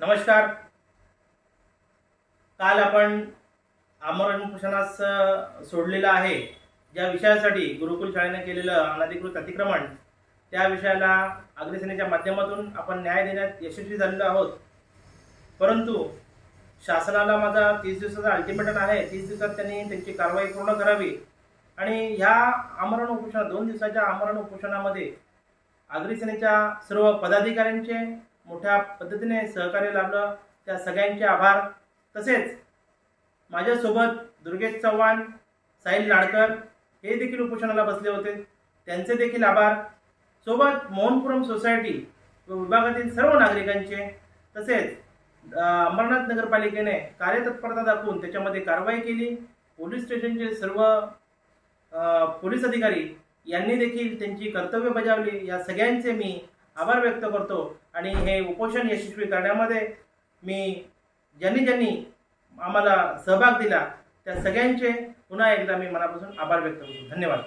नमस्कार. काल आपण आमरण उपोषणास सोडलेलं आहे. ज्या विषयासाठी गुरुकुल शाळेने केलेलं अनधिकृत अतिक्रमण त्या विषयाला अग्रसेनेच्या माध्यमातून आपण न्याय देण्यात यशस्वी झालेलो आहोत. परंतु शासनाला माझा तीस दिवसाचा अल्टिमेटम आहे. तीस दिवसात त्यांनी त्यांची कारवाई पूर्ण करावी. आणि ह्या आमरण उपोषणा दोन दिवसाच्या आमरण उपोषणामध्ये अग्रसेनेच्या सर्व पदाधिकाऱ्यांचे मोठ्या पद्धतीने सहकार्य लाभलं. त्या सगळ्यांचे आभार. तसेच माझ्यासोबत दुर्गेश चव्हाण साहिल लाडकर हे देखील उपोषणाला बसले होते. त्यांचे देखील आभार. सोबत मोहनपुरम सोसायटी व विभागातील सर्व नागरिकांचे तसेच अंबरनाथ नगरपालिकेने कार्यतत्परता दाखवून त्याच्यामध्ये कारवाई केली. पोलीस स्टेशनचे सर्व पोलीस अधिकारी यांनी देखील त्यांची कर्तव्य बजावली. या सगळ्यांचे मी आभार व्यक्त करतो. आणि हे उपोषण यशस्वी करण्यामध्ये मी ज्यांनी ज्यांनी आम्हाला सहभाग दिला त्या सगळ्यांचे पुन्हा एकदा मी मनापासून आभार व्यक्त करतो. धन्यवाद.